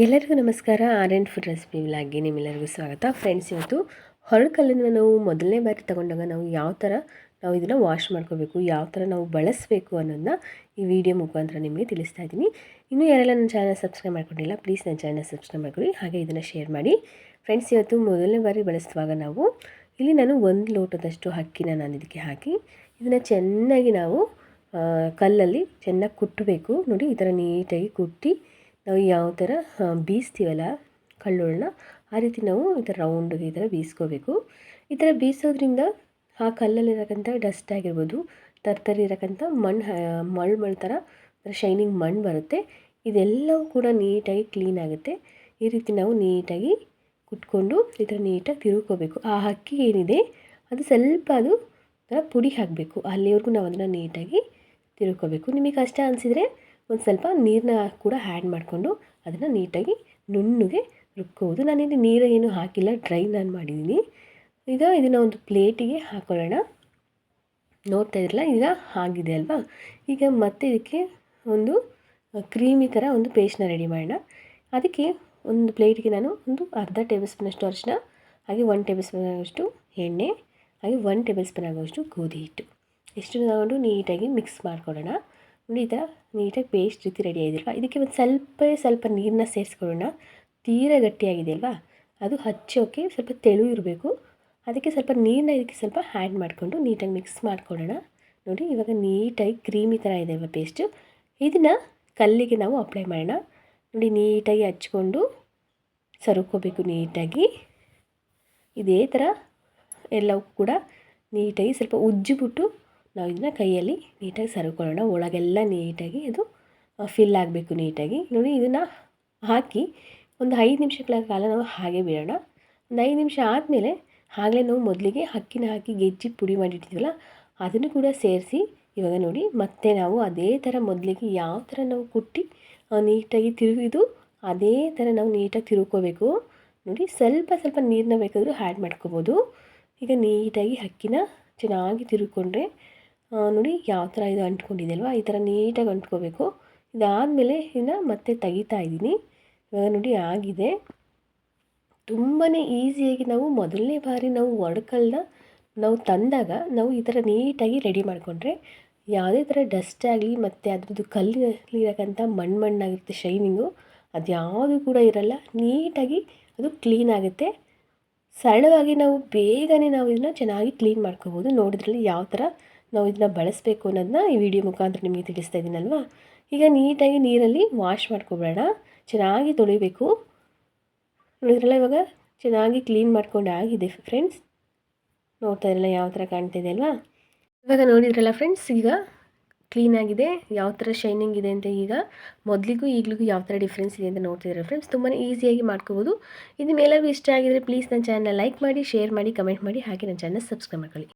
ಎಲ್ಲರಿಗೂ ನಮಸ್ಕಾರ. R N food recipe ವ್ಲಾಗ್ಗೆ ನಿಮ್ಮೆಲ್ಲರಿಗೂ ಸ್ವಾಗತ. ಫ್ರೆಂಡ್ಸ್ ಇವತ್ತು ಹೊರಕಲ್ಲನ್ನು ನಾವು ಮೊದಲನೇ ಬಾರಿ ತಗೊಂಡಾಗ ನಾವು ಯಾವ ಥರ ನಾವು ಇದನ್ನು ವಾಶ್ ಮಾಡ್ಕೋಬೇಕು, ಯಾವ ಥರ ನಾವು ಬಳಸಬೇಕು ಅನ್ನೋದನ್ನ ಈ ವಿಡಿಯೋ ಮುಖಾಂತರ ನಿಮಗೆ ತಿಳಿಸ್ತಾ ಇದ್ದೀನಿ. ಇನ್ನೂ ಯಾರೆಲ್ಲ ನನ್ನ ಚಾನಲ್ ಸಬ್ಸ್ಕ್ರೈಬ್ ಮಾಡ್ಕೊಂಡಿಲ್ಲ ಪ್ಲೀಸ್ ನನ್ನ ಚಾನಲ್ ಸಬ್ಸ್ಕ್ರೈಬ್ ಮಾಡ್ಕೊಳ್ಳಿ, ಹಾಗೆ ಇದನ್ನು ಶೇರ್ ಮಾಡಿ. ಫ್ರೆಂಡ್ಸ್ ಇವತ್ತು ಮೊದಲನೇ ಬಾರಿ ಬಳಸುವಾಗ ನಾವು ಇಲ್ಲಿ ನಾನು ಒಂದು ಲೋಟದಷ್ಟು ಅಕ್ಕಿನ ನಾನು ಇದಕ್ಕೆ ಹಾಕಿ, ಇದನ್ನು ಚೆನ್ನಾಗಿ ನಾವು ಕಲ್ಲಲ್ಲಿ ಚೆನ್ನಾಗಿ ಕುಟ್ಟಬೇಕು ನೋಡಿ, ಈ ಥರ ನೀಟಾಗಿ ಕುಟ್ಟಿ ನಾವು ಯಾವ ಥರ ಬೀಸ್ತೀವಲ್ಲ ಕಲ್ಲುಗಳನ್ನ ಆ ರೀತಿ ನಾವು ಈ ಥರ ರೌಂಡಿಗೆ ಈ ಥರ ಬೀಸ್ಕೋಬೇಕು. ಈ ಥರ ಬೀಸೋದ್ರಿಂದ ಆ ಕಲ್ಲಲ್ಲಿರಕ್ಕಂಥ ಡಸ್ಟ್ ಆಗಿರ್ಬೋದು, ತರ್ತರಿ ಇರಕ್ಕಂಥ ಮಣ್ಣು ಮಳ್ ಮಳ್ ಥರ ಶೈನಿಂಗ್ ಮಣ್ಣು ಬರುತ್ತೆ. ಇದೆಲ್ಲವೂ ಕೂಡ ನೀಟಾಗಿ ಕ್ಲೀನ್ ಆಗುತ್ತೆ. ಈ ರೀತಿ ನಾವು ನೀಟಾಗಿ ಕುಟ್ಕೊಂಡು ಈ ಥರ ನೀಟಾಗಿ ತಿರುಗ್ಕೋಬೇಕು. ಆ ಅಕ್ಕಿ ಏನಿದೆ, ಅದು ಸ್ವಲ್ಪ ಅದು ಥರ ಪುಡಿ ಹಾಕಬೇಕು. ಅಲ್ಲಿವರೆಗೂ ನಾವು ಅದನ್ನು ನೀಟಾಗಿ ತಿರುಕೋಬೇಕು ನಿಮಗೆ ಕಷ್ಟ ಅನಿಸಿದರೆ ಒಂದು ಸ್ವಲ್ಪ ನೀರನ್ನ ಕೂಡ ಆ್ಯಡ್ ಮಾಡಿಕೊಂಡು ಅದನ್ನು ನೀಟಾಗಿ ನುಣ್ಣಗೆ ರುಬ್ಕೋಬೋದು. ನಾನಿಲ್ಲಿ ನೀರು ಏನು ಹಾಕಿಲ್ಲ ಡ್ರೈ ನಾನು ಮಾಡಿದ್ದೀನಿ ಈಗ ಇದನ್ನು ಒಂದು ಪ್ಲೇಟಿಗೆ ಹಾಕೊಳ್ಳೋಣ. ನೋಡ್ತಾ ಇದ್ರಲ್ಲ, ಈಗ ಆಗಿದೆ ಅಲ್ವಾ? ಈಗ ಮತ್ತೆ ಇದಕ್ಕೆ ಒಂದು ಕ್ರೀಮಿ ಥರ ಒಂದು ಪೇಸ್ಟ್ನ ರೆಡಿ ಮಾಡೋಣ. ಅದಕ್ಕೆ ಒಂದು ಪ್ಲೇಟಿಗೆ ನಾನು ಒಂದು ಅರ್ಧ ಟೇಬಲ್ ಸ್ಪೂನಷ್ಟು ಅರಿಶಿನ ಹಾಗೆ ಒನ್ ಟೇಬಲ್ ಸ್ಪೂನ್ ಆಗೋಷ್ಟು ಎಣ್ಣೆ, ಹಾಗೆ ಒನ್ ಟೇಬಲ್ ಸ್ಪೂನ್ ಆಗೋಷ್ಟು ಗೋಧಿ ಹಿಟ್ಟು. ಎಷ್ಟು ತಗೊಂಡು ನೀಟಾಗಿ ಮಿಕ್ಸ್ ಮಾಡ್ಕೊಳ್ಳೋಣ. ನೋಡಿ, ಈ ಥರ ನೀಟಾಗಿ ಪೇಸ್ಟ್ ರೀತಿ ರೆಡಿ ಆಗಿದೆಯಲ್ವಾ? ಇದಕ್ಕೆ ಒಂದು ಸ್ವಲ್ಪ ಸ್ವಲ್ಪ ನೀರನ್ನ ಸೇರಿಸ್ಕೊಳ್ಳೋಣ. ತೀರಾ ಗಟ್ಟಿಯಾಗಿದೆ ಅಲ್ವಾ? ಅದು ಹಚ್ಚೋಕ್ಕೆ ಸ್ವಲ್ಪ ತೆಳು ಇರಬೇಕು. ಅದಕ್ಕೆ ಸ್ವಲ್ಪ ನೀರನ್ನ ಇದಕ್ಕೆ ಸ್ವಲ್ಪ ಆ್ಯಡ್ ಮಾಡಿಕೊಂಡು ನೀಟಾಗಿ ಮಿಕ್ಸ್ ಮಾಡ್ಕೊಳ್ಳೋಣ. ನೋಡಿ, ಇವಾಗ ನೀಟಾಗಿ ಕ್ರೀಮಿ ಥರ ಇದೆ ಅಲ್ವಾ ಪೇಸ್ಟು ಇದನ್ನು ಕಲ್ಲಿಗೆ ನಾವು ಅಪ್ಲೈ ಮಾಡೋಣ. ನೋಡಿ, ನೀಟಾಗಿ ಹಚ್ಕೊಂಡು ಸರ್ಕೋಬೇಕು ನೀಟಾಗಿ. ಇದೇ ಥರ ಎಲ್ಲವೂ ಕೂಡ ನೀಟಾಗಿ ಸ್ವಲ್ಪ ಉಜ್ಜಿಬಿಟ್ಟು ನಾವು ಇದನ್ನ ಕೈಯಲ್ಲಿ ನೀಟಾಗಿ ಸರ್ಕೊಳ್ಳೋಣ. ಒಳಗೆಲ್ಲ ನೀಟಾಗಿ ಅದು ಫಿಲ್ ಆಗಬೇಕು ನೀಟಾಗಿ. ನೋಡಿ, ಇದನ್ನು ಹಾಕಿ ಒಂದು ಐದು ನಿಮಿಷಗಳ ಕಾಲ ನಾವು ಹಾಗೆ ಬಿಡೋಣ. ಒಂದು ಐದು ನಿಮಿಷ ಆದಮೇಲೆ ಆಗಲೇ ನಾವು ಮೊದಲಿಗೆ ಅಕ್ಕಿನ ಹಾಕಿ ಗೆಜ್ಜಿ ಪುಡಿ ಮಾಡಿಟ್ಟಿದ್ವಲ್ಲ, ಅದನ್ನು ಕೂಡ ಸೇರಿಸಿ ಇವಾಗ ನೋಡಿ, ಮತ್ತೆ ನಾವು ಅದೇ ಥರ ಮೊದಲಿಗೆ ಯಾವ ಥರ ನಾವು ಕುಟ್ಟಿ ನೀಟಾಗಿ ತಿರುಗಿದು ಅದೇ ಥರ ನಾವು ನೀಟಾಗಿ ತಿರುಕೋಬೇಕು. ನೋಡಿ, ಸ್ವಲ್ಪ ಸ್ವಲ್ಪ ನೀರನ್ನ ಬೇಕಾದರೂ ಆ್ಯಡ್ ಮಾಡ್ಕೋಬೋದು. ಈಗ ನೀಟಾಗಿ ಅಕ್ಕಿನ ಚೆನ್ನಾಗಿ ತಿರುಗಿಕೊಂಡ್ರೆ ನೋಡಿ ಯಾವ ಥರ ಇದು ಅಂಟ್ಕೊಂಡಿದೆ ಈ ಥರ ನೀಟಾಗಿ ಅಂಟ್ಕೋಬೇಕು. ಇದಾದಮೇಲೆ ಇದನ್ನು ಮತ್ತೆ ತೆಗಿತಾ ಇದ್ದೀನಿ. ಇವಾಗ ನೋಡಿ ಆಗಿದೆ. ತುಂಬಾ ಈಸಿಯಾಗಿ ನಾವು ಮೊದಲನೇ ಬಾರಿ ನಾವು ಒಡ್ಕಲ್ನ ನಾವು ತಂದಾಗ ನಾವು ಈ ಥರ ನೀಟಾಗಿ ರೆಡಿ ಮಾಡಿಕೊಂಡ್ರೆ ಯಾವುದೇ ಥರ ಡಸ್ಟ್ ಆಗಲಿ ಮತ್ತು ಅದ್ರದ್ದು ಕಲ್ಲಿರಕ್ಕಂಥ ಮಣ್ಣು ಮಣ್ಣಾಗಿರುತ್ತೆ ಶೈನಿಂಗು, ಅದು ಯಾವುದು ಕೂಡ ಇರಲ್ಲ. ನೀಟಾಗಿ ಅದು ಕ್ಲೀನ್ ಆಗುತ್ತೆ. ಸರಳವಾಗಿ ನಾವು ಬೇಗನೆ ನಾವು ಇದನ್ನ ಚೆನ್ನಾಗಿ ಕ್ಲೀನ್ ಮಾಡ್ಕೋಬೋದು. ನೋಡಿದ್ರಲ್ಲಿ ಯಾವ ಥರ ನಾವು ಇದನ್ನ ಬಳಸಬೇಕು ಅನ್ನೋದನ್ನ ಈ ವಿಡಿಯೋ ಮುಖಾಂತರ ನಿಮಗೆ ತಿಳಿಸ್ತಾ ಇದ್ದೀನಲ್ವಾ ಈಗ ನೀಟಾಗಿ ನೀರಲ್ಲಿ ವಾಶ್ ಮಾಡ್ಕೊಬೇಡ ಚೆನ್ನಾಗಿ ತೊಳಿಬೇಕು. ನೋಡಿದ್ರಲ್ಲ ಇವಾಗ? ಚೆನ್ನಾಗಿ ಕ್ಲೀನ್ ಮಾಡ್ಕೊಂಡು ಆಗಿದೆ ಫ್ರೆಂಡ್ಸ್ ನೋಡ್ತಾ ಇರಲ್ಲ ಯಾವ ಥರ ಕಾಣ್ತಿದೆ ಅಲ್ವಾ? ಇವಾಗ ನೋಡಿದ್ರಲ್ಲ ಫ್ರೆಂಡ್ಸ್ ಈಗ ಕ್ಲೀನಾಗಿದೆ ಯಾವ ಥರ ಶೈನಿಂಗ್ ಇದೆ ಅಂತ ಈಗ ಮೊದಲಿಗೂ ಈಗಲಿಗೂ ಯಾವ ಥರ ಡಿಫ್ರೆನ್ಸ್ ಇದೆ ಅಂತ ನೋಡ್ತಿದ್ದಾರೆ ಫ್ರೆಂಡ್ಸ್ ತುಂಬಾ ಈಸಿಯಾಗಿ ಮಾಡ್ಕೋಬೋದು. ಇದು ಮೇಲಾಗೂ ಇಷ್ಟ ಆಗಿದ್ರೆ ಪ್ಲೀಸ್ ನನ್ನ ಚಾನಲ್ ಲೈಕ್ ಮಾಡಿ ಶೇರ್ ಮಾಡಿ ಕಮೆಂಟ್ ಮಾಡಿ, ಹಾಗೆ ನನ್ನ ಚಾನಲ್ ಸಬ್ಸ್ಕ್ರೈಬ್ ಮಾಡ್ಕೊಳ್ಳಿ.